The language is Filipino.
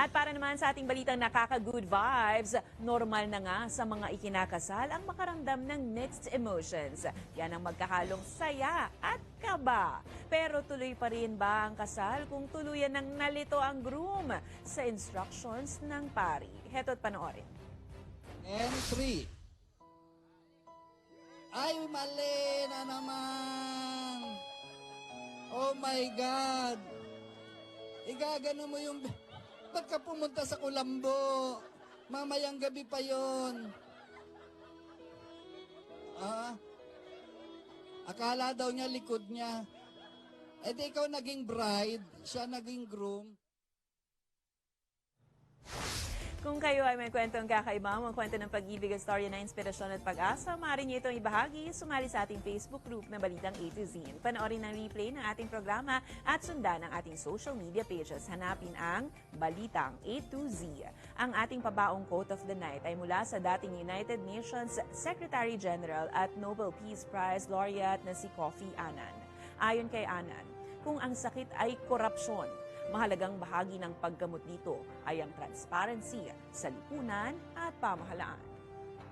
At para naman sa ating balitang nakaka-good vibes, normal na nga sa mga ikinakasal ang makaramdam ng mixed emotions. Yan ang magkahalong saya at kaba. Pero tuloy pa rin ba ang kasal kung tuluyan ng nalito ang groom sa instructions ng pari? Heto't panoorin. And three. Ay, mali na naman. Oh my God. Igagano mo yung... Ba't ka pumunta sa Kulambo? Mamayang gabi pa yon. Ah? Akala daw niya likod niya. Eh di ikaw naging bride, siya naging groom. Kung kayo ay may kwentong kakaiba, mga kwento ng pag-ibig at storya na inspirasyon at pag-asa, maaari niyo itong ibahagi, sumali sa ating Facebook group na Balitang A to Z. Panoorin ang replay ng ating programa at sundan ang ating social media pages. Hanapin ang Balitang A to Z. Ang ating pabaong quote of the night ay mula sa dating United Nations Secretary General at Nobel Peace Prize laureate na si Kofi Annan. Ayon kay Annan, kung ang sakit ay korupsyon, Mahalagang bahagi ng paggamot dito ay ang transparency sa lipunan at pamahalaan.